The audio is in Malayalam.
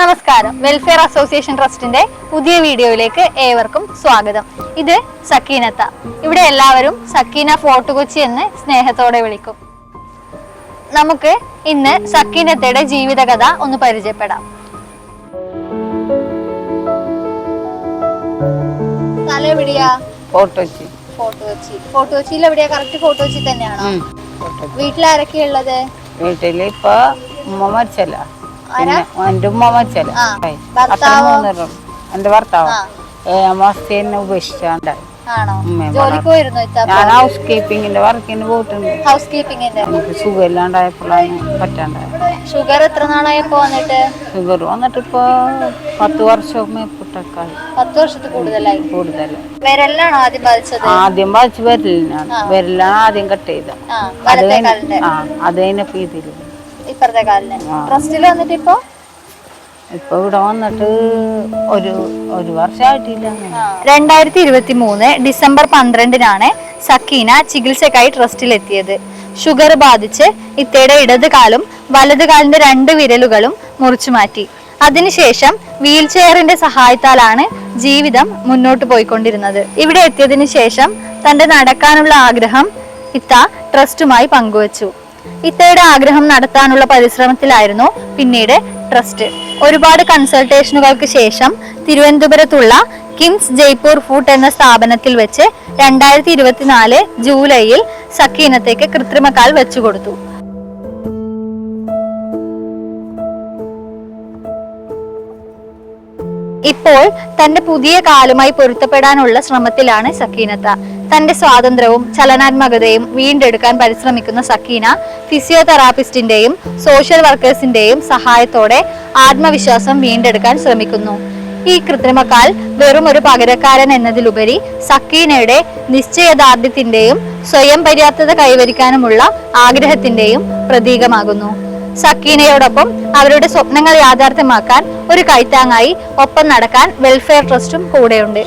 നമസ്കാരം. വെൽഫെയർ അസോസിയേഷൻ ട്രസ്റ്റിന്റെ പുതിയ വീഡിയോയിലേക്ക് ഏവർക്കും സ്വാഗതം. ഇത് സക്കീനത്ത. ഇവിടെ എല്ലാവരും സക്കീന ഫോർട്ട് കൊച്ചി എന്ന് സ്നേഹത്തോടെ വിളിക്കും. നമുക്ക് ഇന്ന് സക്കീനത്തയുടെ ജീവിതകഥ ഒന്ന് പരിചയപ്പെടാം. സ്ഥലം എവിടെയാ? ഫോട്ടോ വെച്ച് ഫോർട്ട് കൊച്ചി. ഫോർട്ട് കൊച്ചിയിൽ എവിടെയാ? കറക്റ്റ് ഫോർട്ട് കൊച്ചി തന്നെയാണോ? ഉം, ഫോട്ടോ വെച്ച്. വീട്ടിലാരൊക്കെയാ ഉള്ളത്? വീട്ടിൽ ഇപ്പൊ ഉമ്മ മരിച്ചല്ല എന്റെ ഉമ്മ എന്റെ ഭർത്താവ്. ഏഴാം മാസത്തെ എന്നെ ഉപേക്ഷിച്ചാണ്ടായി. ഞാൻ ഹൗസ് കീപ്പിങ്ങിന്റെ വർക്കിന് പോയിട്ടുണ്ട്. ഹൗസ് കീപ്പിങ്ങിന്റെ എനിക്ക് സുഖമില്ലാണ്ടായപ്പോഴാണ് പറ്റാണ്ടായത്. ഷുഗർ എത്ര നാളായപ്പോ വന്നിട്ട്? ഷുഗർ വന്നിട്ട് ഇപ്പൊ പത്ത് വർഷം മേപ്പൊട്ടൊക്കെ പത്ത് വർഷത്തിൽ കൂടുതലായി. കൂടുതൽ വിരലിലാണോ ആദ്യം ബാധിച്ചത്? ആദ്യം ബാധിച്ച് വരലിനാണ്. വിരലാണ് ആദ്യം കട്ട് ചെയ്തത്. അത് കഴിഞ്ഞ് ആ അത് കഴിഞ്ഞപ്പോ ഇതിൽ. ഇപ്പുറത്തെ കാലിന്. ട്രസ്റ്റിൽ വന്നിട്ട് ഇപ്പൊ? ഇപ്പൊ ഇവിടെ വന്നിട്ട് ഒരു ഒരു വർഷമായിട്ടില്ല രണ്ടായിരത്തി ഇരുപത്തി മൂന്ന് ഡിസംബർ പന്ത്രണ്ടിനാണ് സക്കീന ചികിത്സക്കായി ട്രസ്റ്റിലെത്തിയത്. ഷുഗർ ബാധിച്ച് ഇത്തയുടെ ഇടത് കാലും വലത് കാലിന്റെ രണ്ട് വിരലുകളും മുറിച്ചു മാറ്റി. അതിനുശേഷം വീൽ ചെയറിന്റെ സഹായത്താലാണ് ജീവിതം മുന്നോട്ട് പോയിക്കൊണ്ടിരുന്നത്. ഇവിടെ എത്തിയതിനു ശേഷം തന്റെ നടക്കാനുള്ള ആഗ്രഹം ഇത്ത ട്രസ്റ്റുമായി പങ്കുവച്ചു. ഇത്തയുടെ ആഗ്രഹം നടത്താനുള്ള പരിശ്രമത്തിലായിരുന്നു പിന്നീട് ട്രസ്റ്റ്. ഒരുപാട് കൺസൾട്ടേഷനുകൾക്ക് ശേഷം തിരുവനന്തപുരത്തുള്ള കിംസ് ജയ്പൂർ ഫുഡ് എന്ന സ്ഥാപനത്തിൽ വെച്ച് രണ്ടായിരത്തി ഇരുപത്തിനാല് ജൂലൈയിൽ സക്കീനത്തേക്ക് കൃത്രിമക്കാൽ വെച്ചുകൊടുത്തു ഇപ്പോൾ തന്റെ പുതിയ കാലുമായി പൊരുത്തപ്പെടാനുള്ള ശ്രമത്തിലാണ് സക്കീനത്ത. തന്റെ സ്വാതന്ത്ര്യവും ചലനാത്മകതയും വീണ്ടെടുക്കാൻ പരിശ്രമിക്കുന്ന സക്കീന ഫിസിയോതെറാപ്പിസ്റ്റിന്റെയും സോഷ്യൽ വർക്കേഴ്സിന്റെയും സഹായത്തോടെ ആത്മവിശ്വാസം വീണ്ടെടുക്കാൻ ശ്രമിക്കുന്നു. ഈ കൃത്രിമക്കാൽ വെറും ഒരു പകരക്കാരൻ എന്നതിലുപരി സക്കീനയുടെ നിശ്ചയദാർഢ്യത്തിന്റെയും സ്വയം പര്യാപ്തത കൈവരിക്കാനുമുള്ള ആഗ്രഹത്തിന്റെയും പ്രതീകമാകുന്നു. സക്കീനയോടൊപ്പം അവരുടെ സ്വപ്നങ്ങൾ യാഥാർത്ഥ്യമാക്കാൻ ഒരു കൈത്താങ്ങായി ഒപ്പം നടക്കാൻ വെൽഫെയർ ട്രസ്റ്റും കൂടെയുണ്ട്.